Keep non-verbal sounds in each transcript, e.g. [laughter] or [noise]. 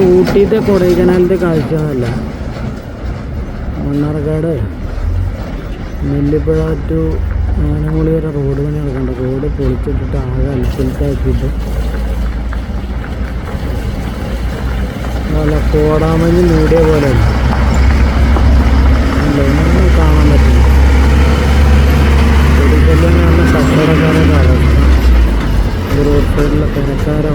ഊട്ടിത്തെ കൊടൈക്കനാലിന്റെ കാഴ്ച എന്നല്ല മണ്ണാർക്കാട് നെല്ലിപ്പുഴ ടു ആനമുളി വരെ റോഡ് പണി നടക്കുന്നുണ്ട്. റോഡ് പൊളിച്ചിട്ടിട്ട് ആകെ അൽപ്പിൽക്കാക്കിയിട്ട് നല്ല കോടാമഞ്ഞ് മൂടിയ പോലെ. കാണാൻ പറ്റില്ല. കൊടിക്കല്ലാണ് കച്ചവടക്കാരുടെ അവസ്ഥ റോഡ് സൈഡിലെ തിരക്കാരുടെ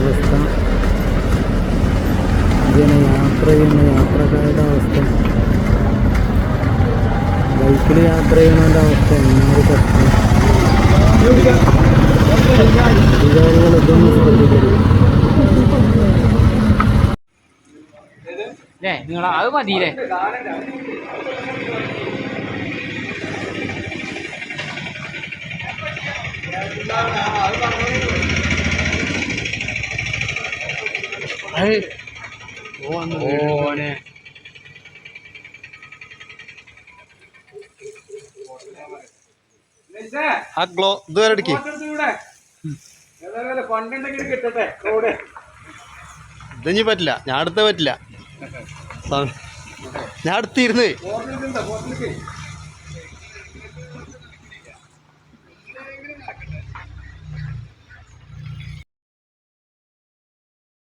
ഇതിനെ യാത്ര ചെയ്യുന്ന യാത്രക്കാരുടെ അവസ്ഥ. ബൈക്കിൽ യാത്ര ചെയ്യുന്നതിന്റെ അവസ്ഥ എന്നൊരു അല്ലേ നിങ്ങൾ അത് മതിയില്ലേ? ഓനെ ആ ഗ്ലോ ഇതുവരെ എടുക്കി. ഇതിഞ്ഞി പറ്റില്ല. ഞാൻ അടുത്ത പറ്റില്ല. [laughs] ഞാൻ അടുത്തിരുന്ന്